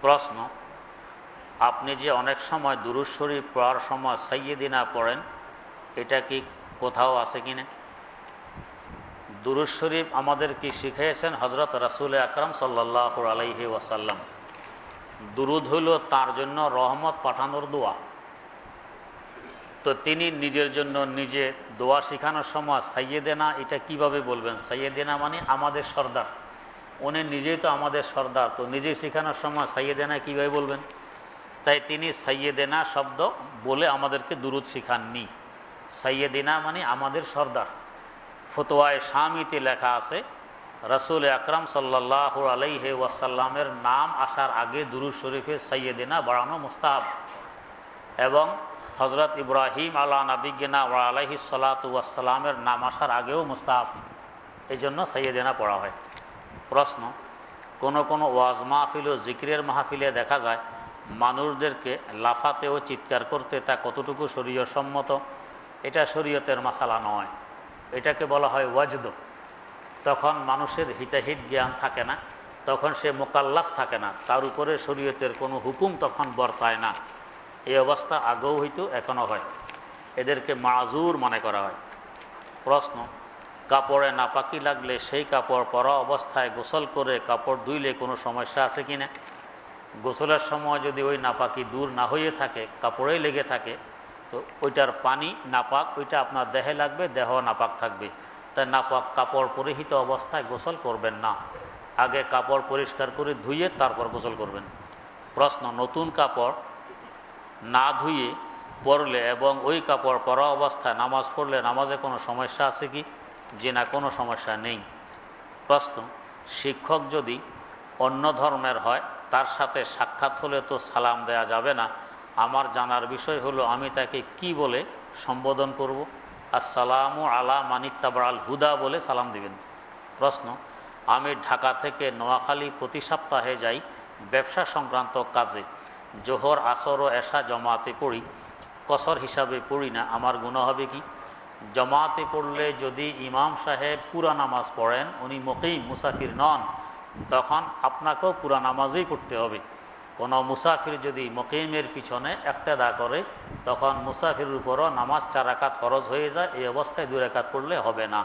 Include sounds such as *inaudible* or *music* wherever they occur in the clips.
প্রশ্ন। আপনি যে অনেক সময় দুরুজ শরীফ পড়ার সময় সৈয়দিনা পড়েন, এটা কি কোথাও আছে কি না? দুরুজ শরীফ আমাদের কি শিখিয়েছেন হজরত রাসুল আকরম সাল্লাহ আলাইহি ওয়াসাল্লাম? দুরুদ হইল তার জন্য রহমত পাঠানোর দোয়া। তো তিনি নিজের জন্য নিজে দোয়া শেখানোর সময় সাইয়েদেনা এটা কীভাবে বলবেন? সাইয়েদেনা মানে আমাদের সর্দার। উনি নিজেই তো আমাদের সর্দার। তো নিজে শেখানোর সময় সাইয়েদেনা কীভাবে বলবেন? তাই তিনি সাইয়েদেনা শব্দ বলে আমাদেরকে দুরুদ শিখাননি। সাইয়েদিনা মানে আমাদের সর্দার। ফতোয়ায় স্বামীতে লেখা আছে, রসুল আকরম সাল্লাহ আলাইহে ওয়াসাল্লামের নাম আসার আগে দুরুদ শরীফে সাইয়েদিনা বাড়ানো মুস্তাহাব। এবং হজরত ইব্রাহিম আল্লাহ নাবিগিনা ওয়া আলহি সালাতামের নাম আসার আগেও মুস্তাহাব। এই জন্য সৈয়দিনা পড়া হয়। প্রশ্ন, কোন কোন ওয়াজ মাহফিল ও জিক্রের মাহফিলে দেখা যায়, মানুষদেরকে লাফাতে ও চিৎকার করতে তা কতটুকু শরীয় সম্মত এটা শরীয়তের মশালা নয়। এটাকে বলা হয় ওয়াজদ। তখন মানুষের হিতাহিত জ্ঞান থাকে না, তখন সে মোকাল্লাফ থাকে না, তার উপরে শরীয়তের কোনো হুকুম তখন বর্তায় না। এই অবস্থা আগেও হইতো, এখনও হয়। এদেরকে মাজুর মনে করা হয়। প্রশ্ন কাপড়ে নাপাকি লাগলে সেই কাপড় পরা অবস্থায় গোসল করে কাপড় ধুইলে কোনো সমস্যা আছে কি না? গোসলের সময় যদি ওই নাপাকি দূর না হয়ে থাকে, কাপড়েই লেগে থাকে, তো ওইটার পানি নাপাক, ওইটা আপনার দেহে লাগবে, দেহ নাপাক থাকবে। তাই নাপাক কাপড় পরিহিত অবস্থায় গোসল করবেন না। আগে কাপড় পরিষ্কার করে ধুয়ে তারপর গোসল করবেন। প্রশ্ন, নতুন কাপড় না ধুয়ে পরলে এবং ওই কাপড় পরা অবস্থায় নামাজ পড়লে নামাজে কোনো সমস্যা আছে কি? যে না কোনো সমস্যা নেই। প্রশ্ন, শিক্ষক যদি অন্য ধর্মের হয়, তার সাথে সাক্ষাৎ হলে তো সালাম দেয়া যাবে না। আমার জানার বিষয় হলো, আমি তাকে কি বলে সম্বোধন করব? আসসালামু আলা মানিত্তাবার আল হুদা বলে সালাম দিবেন। প্রশ্ন, আমি ঢাকা থেকে নোয়াখালী প্রতি সপ্তাহে যাই ব্যবসা সংক্রান্ত কাজে। জোহর, আসর ও এশা জমাতে পড়ি। কসর হিসাবে পড়ি না, আমার গুণ হবে কি? জমাতে পড়লে যদি ইমাম সাহেব পুরা নামাজ পড়েন, উনি মকিম, মুসাফির নন, তখন আপনাকেও পুরা নামাজই পড়তে হবে। কোনো মুসাফির যদি মকিমের পিছনে একটা দা করে, তখন মুসাফির উপরও নামাজ চারাকাত খরচ হয়ে যায়, এই অবস্থায় দু রেখাত পড়লে হবে না।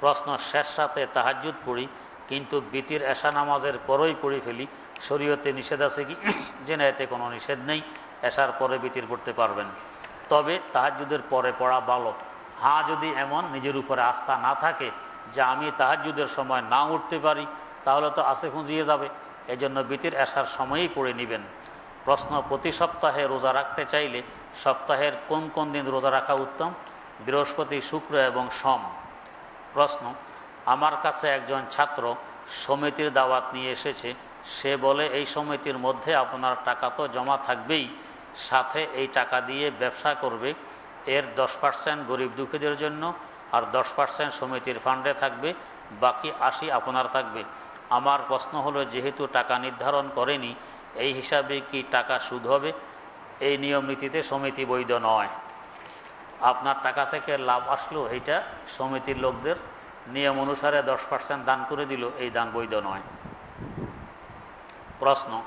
প্রশ্ন শেষ সাথে তাহাজুদ পড়ি, কিন্তু বিতির এশা নামাজের পরই পড়ে ফেলি, শরীয়তে নিষেধ আছে কি? যে না এতে কোনো নিষেধ নেই এসার পরে বিতির পড়তে পারবেন। তবে তাহাজুদের পরে পড়া ভালো। হ্যাঁ যদি এমন নিজের উপরে আস্থা না থাকে যে আমি তাহাজুদের সময় না উঠতে পারি, তাহলে তো আসে খুঁজিয়ে যাবে। এজন্য বিতির আসার সময়ই পড়ে নেবেন। প্রশ্ন, প্রতি সপ্তাহে রোজা রাখতে চাইলে সপ্তাহের কোন কোন দিন রোজা রাখা উত্তম? বৃহস্পতি, শুক্র এবং সম। প্রশ্ন, আমার কাছে একজন ছাত্র সমিতির দাওয়াত নিয়ে এসেছে। সে বলে, এই সমিতির মধ্যে আপনার টাকা তো জমা থাকবেই, সাথে এই টাকা দিয়ে ব্যবসা করবে। এর দশ পার্সেন্ট গরিব দুঃখীদের জন্য আর দশ পার্সেন্ট সমিতির ফান্ডে থাকবে, বাকি আশি আপনার থাকবে। আমার প্রশ্ন হলো, যেহেতু টাকা নির্ধারণ করেনি, এই হিসাবে কি টাকা সুদ হবে? এই নিয়ম নীতিতে সমিতি বৈধ নয়। আপনার টাকা থেকে লাভ আসলো, এইটা সমিতির লোকদের নিয়ম অনুসারে দশ পার্সেন্ট দান করে দিল, এই দান বৈধ নয়। প্রশ্ন,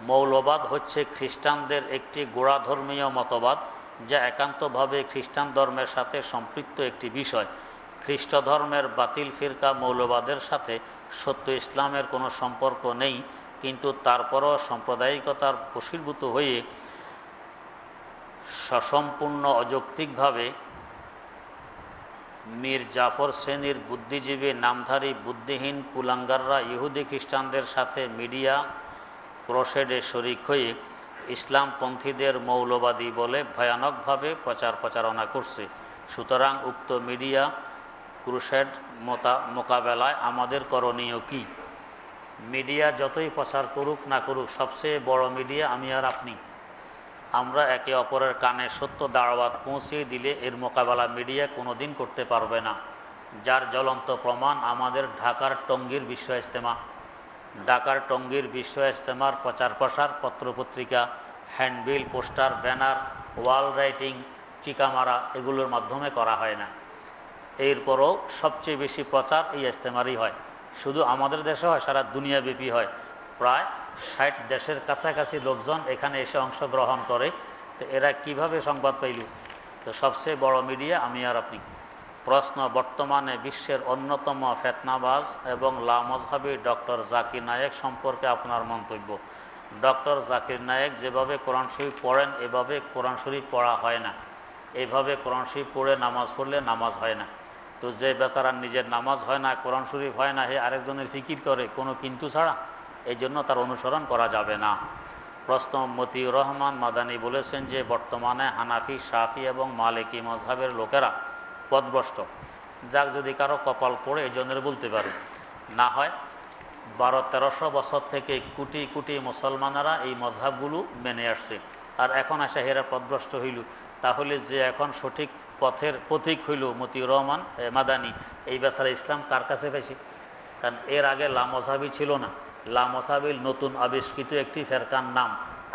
মৌলবাদ হচ্ছে খ্রিস্টানদের একটি গোড়া ধর্মীয় মতবাদ যা একান্তভাবে খ্রিস্টান ধর্মের সাথে সম্পৃক্ত একটি বিষয়। খ্রিস্ট ধর্মের বাতিল ফিরকা মৌলবাদের সাথে সত্য ইসলামের কোনো সম্পর্ক নেই, কিন্তু তারপরও সাম্প্রদায়িকতার বশীভূত হয়ে সসম্পূর্ণ অযৌক্তিকভাবে মীর জাফর শ্রেণির বুদ্ধিজীবী নামধারী বুদ্ধিহীন কুলাঙ্গাররা ইহুদি খ্রিস্টানদের সাথে মিডিয়া ক্রোশেডে শরিক হয়ে ইসলামপন্থীদের মৌলবাদী বলে ভয়ানকভাবে প্রচার প্রচারণা করছে। সুতরাং উক্ত মিডিয়া ক্রুশেড মোতা, মোকাবেলায় আমাদের করণীয় কি? মিডিয়া যতই প্রচার করুক না করুক, সবচেয়ে বড় মিডিয়া আমি আর আপনি। আমরা একে অপরের কানে সত্য দাওয়াত পৌঁছিয়ে দিলে এর মোকাবেলা মিডিয়া কোনোদিন করতে পারবে না। যার জ্বলন্ত প্রমাণ আমাদের ঢাকার টঙ্গীর বিশ্ব ইজতেমা ঢাকার টঙ্গীর বিশ্ব ইজতেমার প্রচার প্রসার, পত্রপত্রিকা, handbill, poster, banner, wall writing টিকা মারা এগুলোর মাধ্যমে করা হয় না। এরপরও সবচেয়ে বেশি প্রচার এই ইজতেমারই হয়। শুধু আমাদের দেশে হয়, সারা দুনিয়াব্যাপী হয়। প্রায় ষাট দেশের কাছাকাছি লোকজন এখানে এসে অংশগ্রহণ করে। তো এরা কীভাবে সংবাদ পাইল? তো সবচেয়ে বড় মিডিয়া আমি আর আপনি। প্রশ্ন বর্তমানে বিশ্বের অন্যতম ফেতনাবাজ এবং লামজহাবি ডক্টর জাকির নায়েক সম্পর্কে আপনার মন্তব্য। ডক্টর জাকির নায়েক যেভাবে কোরআন শরীফ পড়েন, এভাবে কোরআন শরীফ পড়া হয় না। এইভাবে কোরআন শরীফ পড়ে নামাজ পড়লে নামাজ হয় না। তো যে বেচারা নিজের নামাজ হয় না, কোরআন শরীফ হয় না, হে আরেকজনের ফিকির করে, কোনো কিন্তু ছাড়া এই জন্য তার অনুসরণ করা যাবে না। প্রশ্ন মতিউর রহমান মাদানী বলেছেন যে বর্তমানে হানাফি সাফি এবং মালিকি মজহাবের লোকেরা পদভ্রষ্ট যাক যদি কারও কপাল পড়ে, এই জন্য বলতে পারে। না হয় বারো, তেরোশো বছর থেকে কোটি কোটি মুসলমানেরা এই মজহাবগুলো মেনে আসছে। আর এখন আসে হেরা পদভ্রষ্ট হইল। তাহলে যে এখন সঠিক পথের পথিক হইল মতিউর রহমান মাদানি, এই বেচারা ইসলাম কার কাছে পেয়েছে কারণ এর আগে লা মজাবি ছিল না। লা মজাবিল নতুন আবিষ্কৃত একটি ফেরকার নাম।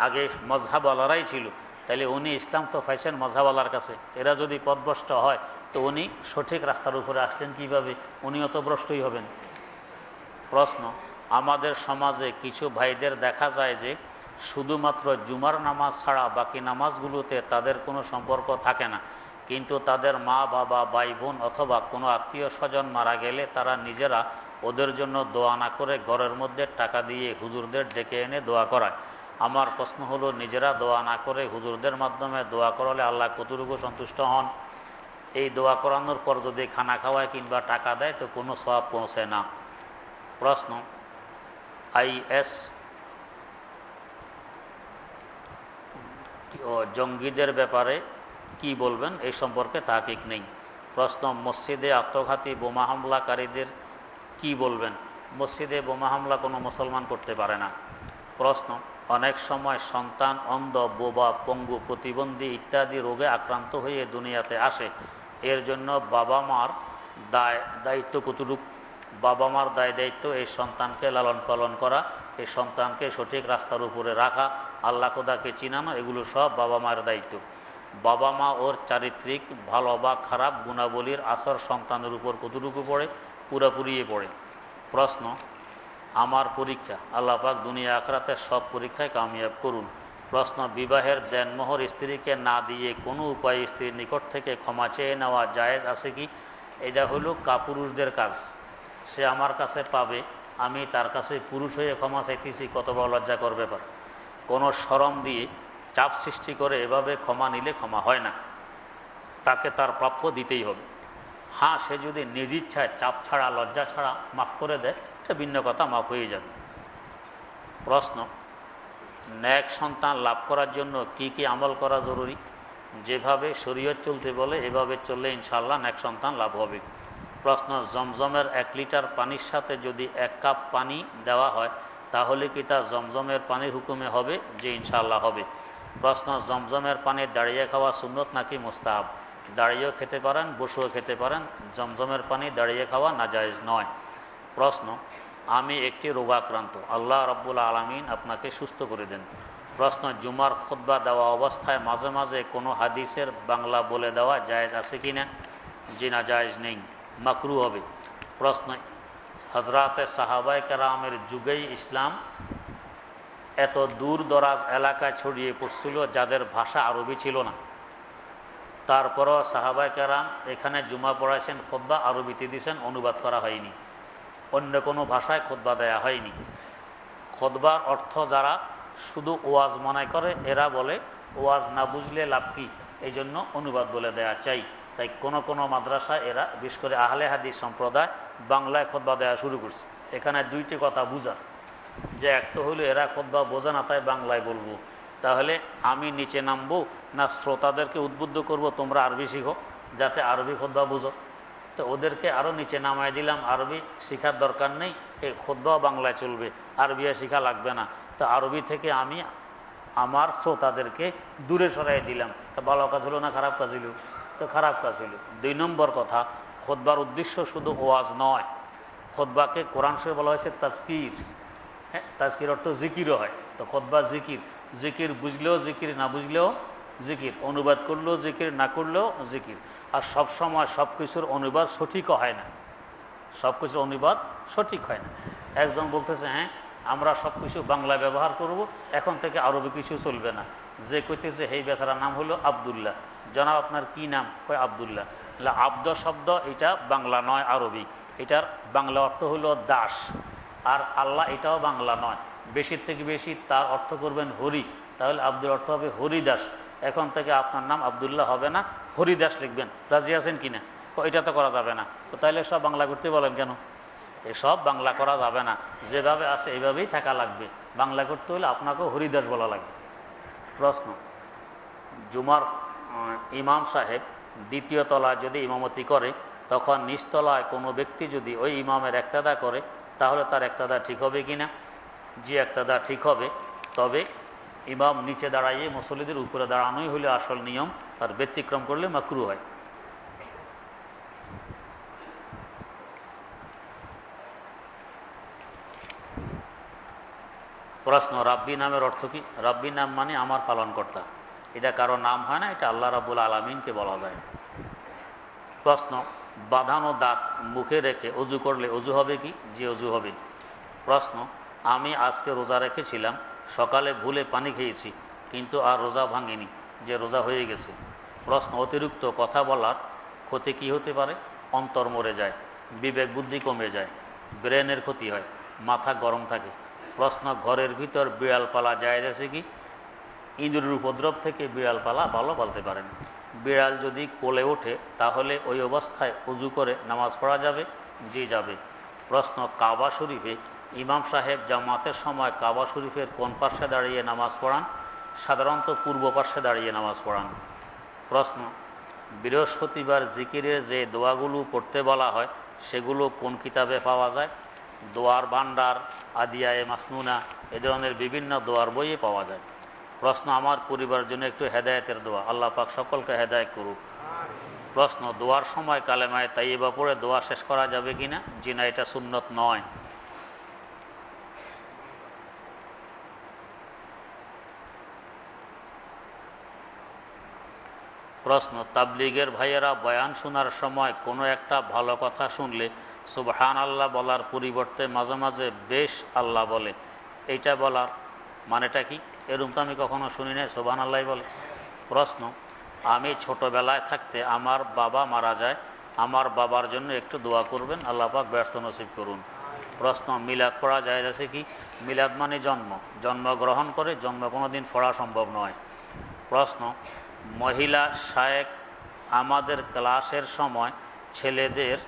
আগে মজহাবালারাই ছিল। তাহলে উনি ইসলাম তো পাইছেন মজহাবালার কাছে। এরা যদি পদভ্রষ্ট হয় তো উনি সঠিক রাস্তার উপরে আসলেন কীভাবে? উনিও তো ভ্রষ্টই হবেন। প্রশ্ন, আমাদের সমাজে কিছু ভাইদের দেখা যায় যে শুধুমাত্র জুমার নামাজ ছাড়া বাকি নামাজগুলোতে তাদের কোনো সম্পর্ক থাকে না। কিন্তু তাদের মা, বাবা, ভাই, বোন অথবা কোনো আত্মীয় স্বজন মারা গেলে তারা নিজেরা ওদের জন্য দোয়া না করে ঘরের মধ্যে টাকা দিয়ে হুজুরদের ডেকে এনে দোয়া করায়। আমার প্রশ্ন হলো, নিজেরা দোয়া না করে হুজুরদের মাধ্যমে দোয়া করালে আল্লাহ কতটুকু সন্তুষ্ট হন? এই দোয়া করানোর পর যদি খানা খাওয়ায় কিংবা টাকা দেয়, তো কোনো সব পৌঁছে না। প্রশ্ন, আইএস জঙ্গিদের ব্যাপারে কি বলবেন? এই সম্পর্কে তাকিক নেই। প্রশ্ন, মসজিদে আত্মঘাতী বোমা হামলাকারীদের কি বলবেন? মসজিদে বোমা হামলা কোনো মুসলমান করতে পারে না। প্রশ্ন, অনেক সময় সন্তান, অন্ধ, বোবা, পঙ্গু, প্রতিবন্ধী ইত্যাদি রোগে আক্রান্ত হয়ে দুনিয়াতে আসে। এর জন্য বাবা মার দায়, দায়িত্ব কতটুকু? বাবা মার দায় দায়িত্ব এই সন্তানকে লালন পালন করা, এই সন্তানকে সঠিক রাস্তার উপরে রাখা, আল্লাহ খোদাকে চিনানো এগুলো সব বাবা মার দায়িত্ব। বাবা মা ওর চারিত্রিক ভালো বা খারাপ গুণাবলীর আসর সন্তানের উপর কতটুকু পড়ে? পুরাপুরিয়ে পড়ে। প্রশ্ন, আমার পরীক্ষা, আল্লাহ পাক দুনিয়া আখরাতে সব পরীক্ষায় কামিয়াব করুন। প্রশ্ন, বিবাহের দেনমোহর স্ত্রীকে না দিয়ে কোনো উপায় স্ত্রীর নিকট থেকে ক্ষমা চেয়ে নেওয়া জায়েজ আছে কি? এটা হলো কাপুরুষদের কাজ। সে আমার কাছে পাবে, আমি তার কাছে পুরুষ হয়ে ক্ষমা চাইতেছি, কত বড় লজ্জা করবে পার কোনো সরম দিয়ে চাপ সৃষ্টি করে এভাবে ক্ষমা নিলে ক্ষমা হয় না। তাকে তার প্রাপ্য দিতেই হবে। হ্যাঁ সে যদি নিজ ইচ্ছায় চাপ ছাড়া, লজ্জা ছাড়া মাফ করে দেয়, সে ভিন্ন কথা, মাফ হয়ে যাবে। প্রশ্ন ন্যাক সন্তান লাভ করার জন্য কি কি আমল করা জরুরি? যেভাবে শরীয়ত চলতে বলে, এভাবে চললে ইনশাল্লাহ ন্যাক সন্তান লাভ হবে। প্রশ্ন, জমজমের এক লিটার পানির সাথে যদি এক কাপ পানি দেওয়া হয়, তাহলে কি তা জমজমের পানির হুকুমে হবে? যে ইনশাল্লাহ হবে। প্রশ্ন, জমজমের পানি দাঁড়িয়ে খাওয়া সুন্নত নাকি মোস্তাহাব? দাঁড়িয়েও খেতে পারেন, বসেও খেতে পারেন, জমজমের পানি দাঁড়িয়ে খাওয়া নাজায়েজ নয়। প্রশ্ন আমি একটি রোগাক্রান্ত। আল্লাহ রব্বুল আলমিন আপনাকে সুস্থ করে দেন। প্রশ্ন, জুমার খুদ্া দেওয়া অবস্থায় মাঝে মাঝে কোনো হাদিসের বাংলা বলে দেওয়া জায়েজ আছে কি না? জি না, জায়েজ নেই। মাকরু হবে। প্রশ্ন হজরাতে সাহাবাই কারামের যুগেই ইসলাম এত দূর দরাজ এলাকায় ছড়িয়ে পড়ছিল যাদের ভাষা আরবি ছিল না। তারপরও সাহাবাই কারাম এখানে জুমা পড়াইছেন খোদ্া আরবিতে দিয়েছেন অনুবাদ করা হয়নি। অন্য কোনো ভাষায় খোদবা দেয়া হয়নি। খোদবার অর্থ যারা শুধু ওয়াজ মনে করে, এরা বলে, ওয়াজ না বুঝলে লাভ কি? এই জন্য অনুবাদ বলে দেয়া চাই। তাই কোন কোন মাদ্রাসা এরা, বিশেষ করে আহলে হাদিস সম্প্রদায়, বাংলায় খোদবা দেওয়া শুরু করছে। এখানে দুইটি কথা বুঝার। যে একটা হলো এরা খোদবা বোঝে না, তাই বাংলায় বলব। তাহলে আমি নিচে নামবো, না শ্রোতাদেরকে উদ্বুদ্ধ করব, তোমরা আরবি শিখো, যাতে আরবি খোদবা বুঝো। তো ওদেরকে আরও নিচে নামায় দিলাম, আরবি শেখার দরকার নেই এই খোদ্দাও বাংলায় চলবে আরবি শেখা লাগবে না। তো আরবি থেকে আমি, আমার শ্রোতাদেরকে দূরে সরাই দিলাম। তা ভালো কাজ হলো না, খারাপ কাজ হইল তো খারাপ কাজ হইল দুই নম্বর কথা খোদবার উদ্দেশ্য শুধু ওয়াজ নয় খোদবাকে কোরআন সে বলা হয়েছে তাজকির। হ্যাঁ তাজকির অর্থ জিকিরও হয়। তো খোদবা জিকির জিকির বুঝলেও জিকির, না বুঝলেও জিকির, অনুবাদ করলেও জিকির, না করলেও জিকির। আর সব সময় সব কিছুর অনুবাদ সঠিকও হয় না। সব কিছুর অনুবাদ সঠিক হয় না। একজন বলতেছে হ্যাঁ আমরা সব কিছু বাংলা ব্যবহার করব, এখন থেকে আরবি কিছু চলবে না। যে কইতেছে এই বেচারার নাম হলো আবদুল্লাহ। জনাব, আপনার কি নাম? কয়, আবদুল্লাহ। আব্দ শব্দ, এটা বাংলা নয়, আরবি। এটার বাংলা অর্থ হলো দাস। আর আল্লাহ এটাও বাংলা নয়। বেশির থেকে বেশি তার অর্থ করবেন হরি। তাহলে আব্দুল অর্থ হবে হরিদাস। এখন থেকে আপনার নাম আবদুল্লাহ হবে না, হরিদাস লিখবেন। রাজি আছেন কিনা? এটা তো করা যাবে না। তো তাহলে সব বাংলা করতে বলেন কেন? এসব বাংলা করা যাবে না। যেভাবে আছে এইভাবেই থাকা লাগবে। বাংলা করতে হলে আপনাকেও হরিদাস বলা লাগবে। প্রশ্ন। জুমার ইমাম সাহেব দ্বিতীয় তলায় যদি ইমামতি করে, তখন নিচতলায় কোনো ব্যক্তি যদি ওই ইমামের একতাদা করে, তাহলে তার একতাদা ঠিক হবে কি না যে একতাদা ঠিক হবে, তবে ইমাম নিচে দাঁড়াইয়ে মুসল্লিদের উপরে দাঁড়ানোই হলে আসল নিয়ম, তার ব্যতিক্রম করলে মাকরু হয়। প্রশ্ন, রাব্বি নামের অর্থ কি? রাব্বি নাম মানে আমার পালনকর্তা। এটা কারও নাম হয় না, এটা আল্লাহ রাবুল আলমিনকে বলা যায়। প্রশ্ন, বাঁধানো দাঁত মুখে রেখে অজু করলে অজু হবে কি? যে অজু হবে। প্রশ্ন, আমি আজকে রোজা রেখেছিলাম সকালে ভুলে পানি খেয়েছি, কিন্তু আর রোজা ভাঙেনি, যে রোজা হয়ে গেছে। প্রশ্ন অতিরিক্ত কথা বলার ক্ষতি কি হতে পারে? অন্তর মরে যায়, বিবেক বুদ্ধি কমে যায়, ব্রেনের ক্ষতি হয়, মাথা গরম থাকে। প্রশ্ন, ঘরের ভিতর বিড়াল পালা যায় আছে কি? ইঁদুরের উপদ্রব থেকে বিড়াল পালা ভালো বলতে পারেন। বিড়াল যদি কোলে ওঠে, তাহলে ওই অবস্থায় উজু করে নামাজ পড়া যাবে জি যাবে। প্রশ্ন, কাবা শরীফে ইমাম সাহেব জামাতের সময় কাবা শরীফের কোন পার্শ্বে দাঁড়িয়ে নামাজ পড়ান? সাধারণত পূর্ব পার্শ্বে দাঁড়িয়ে নামাজ পড়ান। প্রশ্ন, বৃহস্পতিবার জিকিরে যে দোয়াগুলো পড়তে বলা হয়, সেগুলো কোন কিতাবে পাওয়া যায়? দোয়ার ভান্ডার আদিয়ায় মাসনুনা, এ ধরনের বিভিন্ন দোয়ার বইয়ে পাওয়া যায়। প্রশ্ন, আমার পরিবারের জন্য একটু হেদায়তের দোয়া। আল্লাহ পাক সকলকে হেদায়েত করুক। প্রশ্ন, দোয়ার সময় কালেমায় তাইবা পড়ে দোয়া শেষ করা যাবে জি না এটা সুন্নত নয়। প্রশ্ন, তাবলিগের ভাইয়েরা বয়ান শোনার সময় কোনো একটা ভালো কথা শুনলে সুবহান আল্লাহ বলার পরিবর্তে মাঝে মাঝে বেশ আল্লাহ বলে এইটা বলার মানেটা কি? এরকম তো আমি কখনো শুনি নাই সুবহান আল্লাহ বলে। প্রশ্ন, আমি ছোটবেলায় থাকতে আমার বাবা মারা যায়, আমার বাবার জন্য একটু দোয়া করবেন, আল্লাহ পাক ব্যস্ত নসিব করুন। প্রশ্ন, মিলাদ পড়া যায় আছে কি? মিলাদ মানে জন্ম। জন্মগ্রহণ করে জন্ম কোনো দিন পড়া সম্ভব নয়। প্রশ্ন মহিলা শায়েক আমাদের ক্লাসের সময় ছেলেদের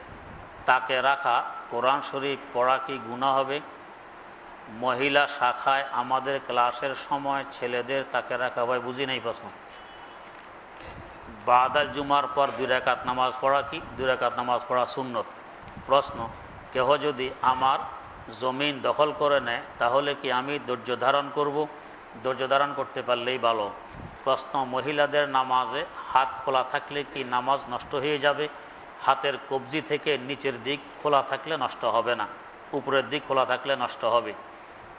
তাকে রাখা, কোরআন শরীফ পড়া কি গুণা হবে? মহিলা শাখায় আমাদের ক্লাসের সময় ছেলেদের তাকে রাখা ভাই বুঝি নাই প্রশ্ন? বাদাল জুমার পর দুই রাকাত নামাজ পড়া কি? দুই রাকাত নামাজ পড়া সুন্নত। প্রশ্ন, কেহ যদি আমার জমিন দখল করে নেয়, তাহলে কি আমি ধৈর্য ধারণ করব? ধৈর্য ধারণ করতে পারলেই ভালো। প্রশ্ন, মহিলাদের নামাজে হাত খোলা থাকলে কি নামাজ নষ্ট হয়ে যাবে? হাতের কবজি থেকে নিচের দিক খোলা থাকলে নষ্ট হবে না, উপরের দিক খোলা থাকলে নষ্ট হবে।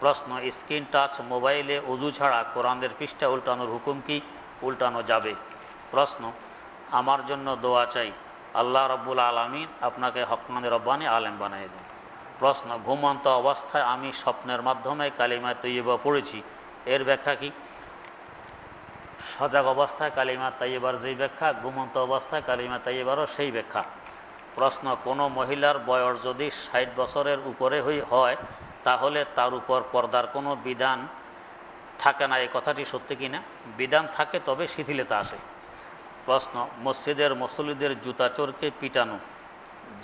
প্রশ্ন, স্ক্রিন টাচ, মোবাইলে উজু ছাড়া কোরআনের পৃষ্ঠা উল্টানোর হুকুম কি? উল্টানো যাবে। প্রশ্ন, আমার জন্য দোয়া চাই। আল্লাহ রব্বুল আলমিন আপনাকে হকমানি রব্বানি আলেম বানিয়ে দেন। প্রশ্ন, ঘুমন্ত অবস্থায় আমি স্বপ্নের মাধ্যমে কালিমা তৈবা পড়েছি। এর ব্যাখ্যা কি? সজাগ অবস্থায় কালিমা তাইবার যেই ব্যাখ্যা, ঘুমন্ত অবস্থায় কালিমা তাইবারও সেই ব্যাখ্যা। প্রশ্ন, কোনো মহিলার বয়স যদি ষাট বছরের উপরে হয়, তাহলে তার উপর পর্দার কোনো বিধান থাকে না, এই কথাটি সত্যি কিনা বিধান থাকে, তবে শিথিলতা আসে। প্রশ্ন, মসজিদের মুসল্লিদের জুতা চোরকে পিটানো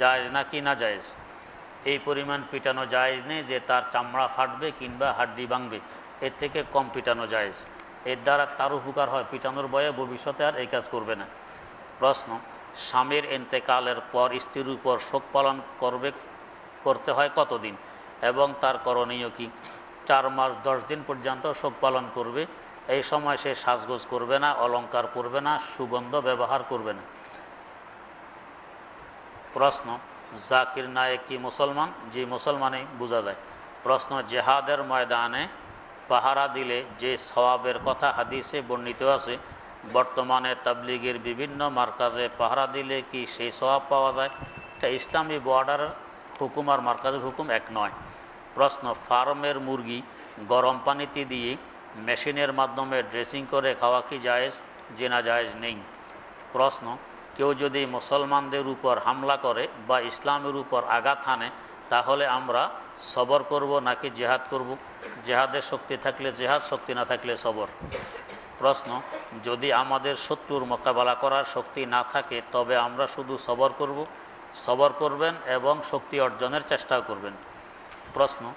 যায় না কি না জায়েজ? এই পরিমাণ পিটানো যায় নেই যে তার চামড়া ফাটবে কিংবা হাড্ডি ভাঙবে, এর থেকে কম পিটানো জায়েজ। এর দ্বারা তার উপকার হয় পিটানোর বয়ে ভবিষ্যতে আর এই কাজ করবে না। প্রশ্ন, স্বামীর এন্তেকালের পর স্ত্রীর উপর শোক পালন করবে, করতে হয় কতদিন? এবং তার করণীয় কি? চার মাস, দশ দিন পর্যন্ত শোক পালন করবে, এই সময় সে সাজগোজ করবে না, অলংকার করবে না, সুগন্ধ ব্যবহার করবে না। প্রশ্ন, জাকির নায়েক কি মুসলমান? যে মুসলমানই বোঝা যায়। প্রশ্ন, জেহাদের ময়দানে পাহারা দিলে যে সওয়াবের কথা হাদিসে বর্ণিত আছে, বর্তমানে তাবলিগের বিভিন্ন মার্কাজে পাহারা দিলে কি সেই সওয়াব পাওয়া যায়? এটা ইসলামী বর্ডার হুকুম আর মার্কাজের হুকুম এক নয়। প্রশ্ন, ফার্মের মুরগি গরম পানিতে দিয়ে মেশিনের মাধ্যমে ড্রেসিং করে খাওয়া কি জায়েজ? যে না জায়েজ নেই। প্রশ্ন, কেউ যদি মুসলমানদের উপর হামলা করে বা ইসলামের উপর আঘাত হানে, তাহলে আমরা সবর করব নাকি জেহাদ করব? জেহাদের শক্তি থাকলে জেহাদ, শক্তি না থাকলে সবর। প্রশ্ন, যদি আমাদের শত্রুর মোকাবেলা করার শক্তি না থাকে, তবে আমরা শুধু সবর করব, সবর করবেন এবং শক্তি অর্জনের চেষ্টাও করবেন। প্রশ্ন,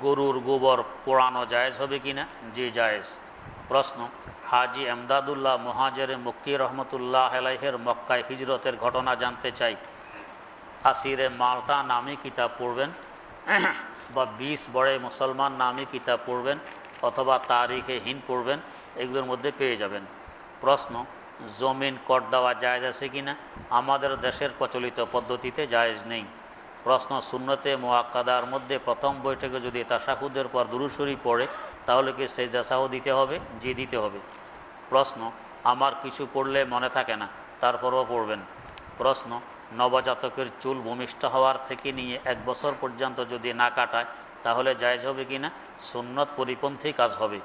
গরুর গোবর পোড়ানো জায়েজ হবে কিনা? জি, জায়েজ। প্রশ্ন, হাজি এমদাদুল্লাহ মহাজের মক্কি রহমতুল্লাহ আলাইহের মক্কায় হিজরতের ঘটনা জানতে চাই। আসিরে মালটা নামে কিতাব পড়বেন। *coughs* বা বিশ বড়ে মুসলমান নামে কিতাব পড়বেন অথবা তারিখে হিন পড়বেন এগুলোর মধ্যে পেয়ে যাবেন। প্রশ্ন জমিন কর দেওয়া জায়জ আছে কিনা? আমাদের দেশের প্রচলিত পদ্ধতিতে জায়েজ নেই। প্রশ্ন শূন্যতে মোয়াক্কাদার মধ্যে প্রথম বৈঠকে যদি তাসাহুদের পর দুরুসরি পড়ে তাহলে কি সেজদা সাহ দিতে হবে? যে দিতে হবে। প্রশ্ন আমার কিছু পড়লে মনে থাকে না তারপরও পড়বেন। প্রশ্ন নবজাতকের চুল ভূমিষ্ঠ হওয়ার থেকে নিয়ে এক বছর পর্যন্ত যদি না কাটায়, তাহলে জায়জ হবে কি না? সুন্নত পরিপন্থী কাজ হবে।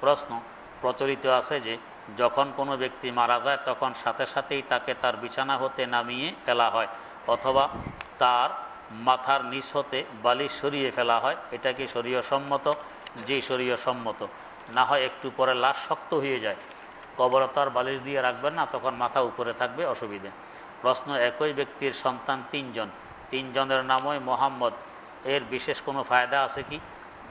প্রশ্ন প্রচলিত আছে যে, যখন কোনো ব্যক্তি মারা যায়, তখন সাথে সাথেই তাকে তার বিছানা হতে নামিয়ে ফেলা হয়, অথবা তার মাথার নিচ হতে বালি সরিয়ে ফেলা হয়। এটা কি শরীয় সম্মত যে শরীয় সম্মত না হয় একটু পরে লাশ শক্ত হয়ে যায়। কবর তার বালিশ দিয়ে রাখবেন না, তখন মাথা উপরে থাকবে, অসুবিধে। প্রশ্ন একই ব্যক্তির সন্তান তিনজন। তিনজনের নামই মোহাম্মদ। এর বিশেষ কোনো ফায়দা আছে কি?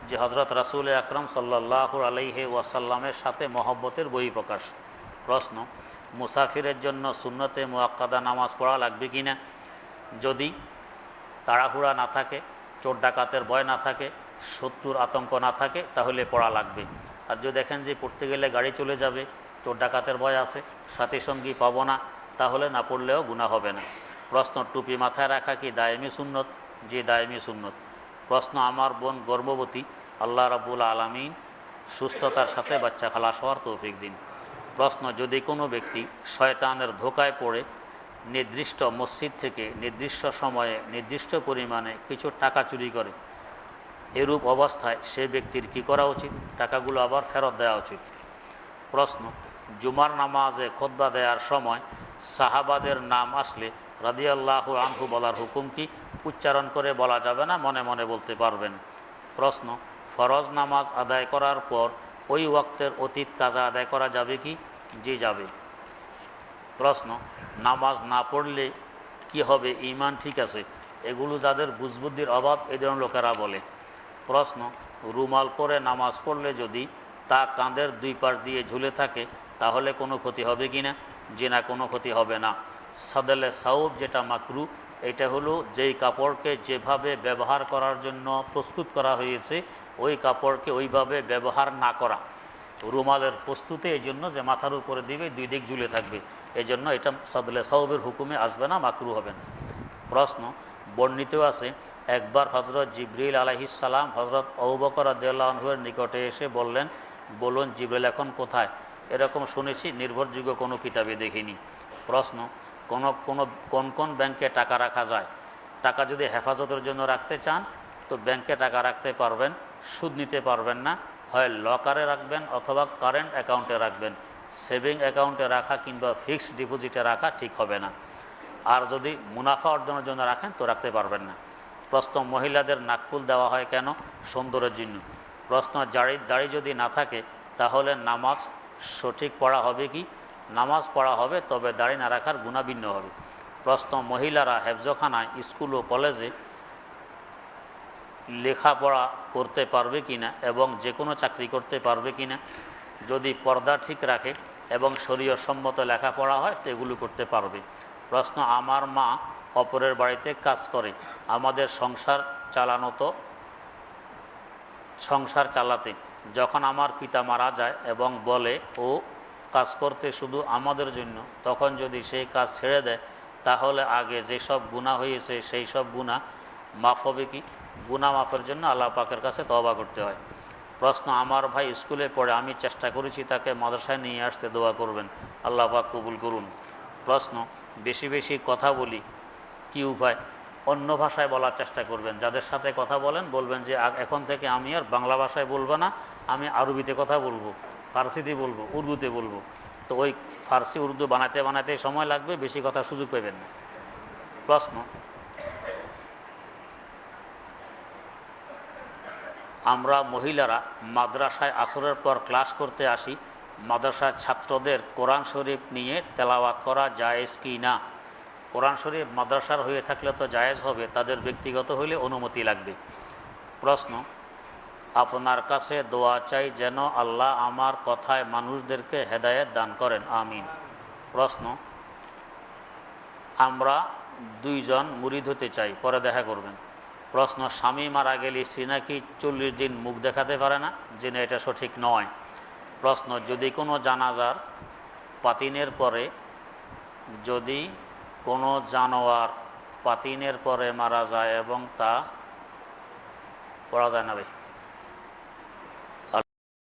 যে হজরত রাসুল আকরম সাল্লাহ আলাইহে ওয়াসাল্লামের সাথে মহব্বতের বই প্রকাশ প্রশ্ন, মুসাফিরের জন্য সুন্নতে মোয়াক্কাদা নামাজ পড়া লাগবে কি না? যদি তাড়াহুড়া না থাকে, চোর ডাকাতের ভয় না থাকে, শত্রুর আতঙ্ক না থাকে, তাহলে পড়া লাগবে। আর যদি দেখেন যে পড়তে গেলে গাড়ি চলে যাবে, চোর ডাকাতের ভয় আছে, সাথী সঙ্গী পাবো না তাহলে না পড়লেও গুণা হবে না। প্রশ্ন, টুপি মাথায় রাখা কি দায়মি সুন্নত? যে দায়মি সুন্নত। প্রশ্ন, আমার বোন গর্ভবতী, আল্লাহ রাবুল আলমিন সুস্থতার সাথে বাচ্চা খালাস হওয়ার তৌফিক দিন। প্রশ্ন, যদি কোনো ব্যক্তি শয়তানের ধোকায় পড়ে, নির্দিষ্ট মসজিদ থেকে নির্দিষ্ট সময়ে নির্দিষ্ট পরিমাণে কিছু টাকা চুরি করে, এরূপ অবস্থায় সে ব্যক্তির কি করা উচিত? টাকাগুলো আবার ফেরত দেওয়া উচিত। প্রশ্ন, জুমার নামাজে খোদ্া দেওয়ার সময় সাহাবাদের নাম আসলে রাদিয়াল্লাহু আনহু বলার হুকুম কি? উচ্চারণ করে বলা যাবে না, মনে মনে বলতে পারবেন। প্রশ্ন, ফরজ নামাজ আদায় করার পর ওই ওয়াক্তের অতীত কাজা আদায় করা যাবে কি? যে যাবে। প্রশ্ন, নামাজ না পড়লে কি হবে? ইমান ঠিক আছে, এগুলো যাদের বুঝবুদ্ধির অভাব ধরনের লোকেরা বলে। প্রশ্ন, রুমাল পরে নামাজ পড়লে যদি তা কাঁধের দুই পাশ দিয়ে ঝুলে থাকে, তাহলে কোনো ক্ষতি হবে কি না? যে না কোনো ক্ষতি হবে না। সাদেলে সাউদ যেটা মাকরু এটা হলো যেই কাপড়কে যেভাবে ব্যবহার করার জন্য প্রস্তুত করা হয়েছে, ওই কাপড়কে ওইভাবে ব্যবহার না করা। রুমালের প্রস্তুতে এই জন্য যে মাথার উপরে দিবে, দুই দিক ঝুলে থাকবে। এই জন্য এটা সাদলে সাউবের হুকুমে আসবে না, মাকরু হবে না। প্রশ্ন, বর্ণিত আছে, একবার হজরত জিবরিল আলহিসাল্লাম হজরত অবকর আদালহের নিকটে এসে বললেন, বলুন জিবরিল এখন কোথায়? এরকম শুনেছি, নির্ভরযোগ্য কোনো কিতাবে দেখিনি। প্রশ্ন, কোন কোন কোন কোন ব্যাংকে টাকা রাখা যায়? টাকা যদি হেফাজতের জন্য রাখতে চান, তো ব্যাংকে টাকা রাখতে পারবেন, সুদ নিতে পারবেন না। হয় লকারে রাখবেন অথবা কারেন্ট অ্যাকাউন্টে রাখবেন। সেভিং অ্যাকাউন্টে রাখা কিংবা ফিক্সড ডিপোজিটে রাখা ঠিক হবে না। আর যদি মুনাফা অর্জনের জন্য রাখেন, তো রাখতে পারবেন না। প্রশ্ন, মহিলাদের নাকফুল দেওয়া হয় কেন? সুন্দরের জন্য। প্রশ্ন, দাড়ি দাড়ি যদি না থাকে, তাহলে নামাজ সঠিক পড়া হবে কি? নামাজ পড়া হবে, তবে দাড়ি না রাখার গুণা ভিন্ন হবে। প্রশ্ন, মহিলারা হেফজখানায় স্কুল ও কলেজে লেখাপড়া করতে পারবে কিনা এবং যে কোনো চাকরি করতে পারবে কিনা? যদি পর্দা ঠিক রাখে এবং শরীয় সম্মত লেখাপড়া হয় তো এগুলো করতে পারবে। প্রশ্ন, আমার মা অপরের বাড়িতে কাজ করে, আমাদের সংসার চালানো তো, সংসার চালাতে। যখন আমার পিতা মারা যায় এবং বলে, ও, কাজ করতে শুধু আমাদের জন্য, তখন যদি সেই কাজ ছেড়ে দেয়, তাহলে আগে যেসব গুণা হয়েছে, সেই সব গুণা মাফ হবে কি? গুণা মাফের জন্য আল্লাহ পাকের কাছে তবা করতে হয়। প্রশ্ন, আমার ভাই স্কুলে পড়ে, আমি চেষ্টা করেছি তাকে মাদ্রাসায় নিয়ে আসতে, দোয়া করবেন। আল্লাহ পাক কবুল করুন। প্রশ্ন, বেশি বেশি কথা বলি, কি উপায়? অন্য ভাষায় বলার চেষ্টা করবেন। যাদের সাথে কথা বলেন, বলবেন যে এখন থেকে আমি আর বাংলা ভাষায় বলব না আমি আরবিতে কথা বলব, ফার্সিতে বলব, উর্দুতে বলব। তো ওই ফার্সি, উর্দু বানাতে বানাতে সময় লাগবে, বেশি কথা সুযোগ পাবেন না। প্রশ্ন? আমরা মহিলারা মাদ্রাসায় আসরের পর ক্লাস করতে আসি, মাদ্রাসার ছাত্রদের কোরআন শরীফ নিয়ে তেলাওয়াত করা জায়েজ কি না? কোরআন শরীফ মাদ্রাসার হয়ে থাকলে তো জায়েজ হবে, তাদের ব্যক্তিগত হইলে অনুমতি লাগবে। প্রশ্ন? আপনার কাছে দোয়া চাই যেন আল্লাহ আমার কথায় মানুষদেরকে হেদায়েত দান করেন, আমিন। প্রশ্ন, আমরা দুইজন মুরিদ হতে চাই, পরে দেখা করবেন। প্রশ্ন, স্বামী মারা গেলে স্ত্রী নাকি চল্লিশ দিন মুখ দেখাতে পারে না? জেনে এটা সঠিক নয়। প্রশ্ন, যদি কোনো জানাজার পাতিনের পরে, যদি কোনো জানোয়ার পাতিনের পরে মারা যায় এবং তা পড়া যায় না ভাই?